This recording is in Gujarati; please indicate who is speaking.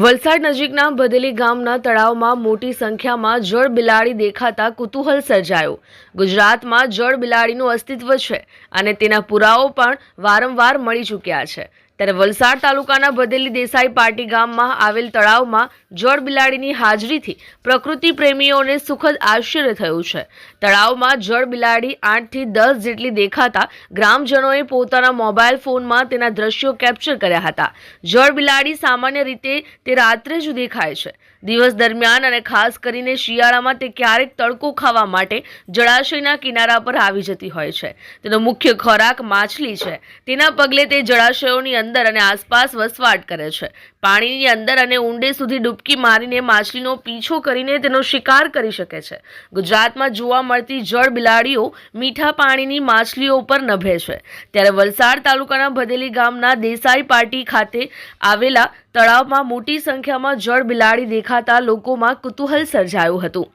Speaker 1: વલસાડ નજીકના ભદેલી ગામના તળાવમાં મોટી સંખ્યામાં જળ બિલાડી દેખાતા કુતૂહલ સર્જાયો. ગુજરાતમાં જળ બિલાડીનું અસ્તિત્વ છે અને તેના પુરાવો પણ વારંવાર મળી ચૂક્યા છે. ત્યારે વલસાડ તાલુકાના ભદેલી દેસાઈ પાટી ગામમાં આવેલ તળાવમાં જળ બિલાડીની હાજરીથી પ્રકૃતિ પ્રેમીઓને સુખદ આશ્ચર્ય થયું છે. તળાવમાં જળ બિલાડી આઠથી દસ જેટલી દેખાતા ગ્રામજનોએ પોતાના મોબાઈલ ફોનમાં તેના દ્રશ્યો કેપ્ચર કર્યા હતા. જળ બિલાડી સામાન્ય રીતે તે રાત્રે જ દેખાય છે. દિવસ દરમિયાન અને ખાસ કરીને શિયાળામાં તે ક્યારેક તડકો ખાવા માટે જળાશયના કિનારા પર આવી જતી હોય છે. તેનો મુખ્ય ખોરાક માછલી છે. તેના પગલે તે જળાશયોની અંદર અને આસપાસ વસવાટ કરે છે. પાણીની અંદર અને ઊંડે સુધી ડૂબકી મારીને માછલીનો પીછો કરીને તેનો શિકાર કરી શકે છે. ગુજરાતમાં જોવા મળતી જળ બિલાડીઓ મીઠા પાણીની માછલીઓ ઉપર નભે છે. ત્યારે વલસાડ તાલુકાના ભદેલી ગામના દેસાઈ પાટી ખાતે આવેલા તળાવમાં મોટી સંખ્યામાં જળ બિલાડી દેખાતા લોકોમાં કુતૂહલ સર્જાયું હતું.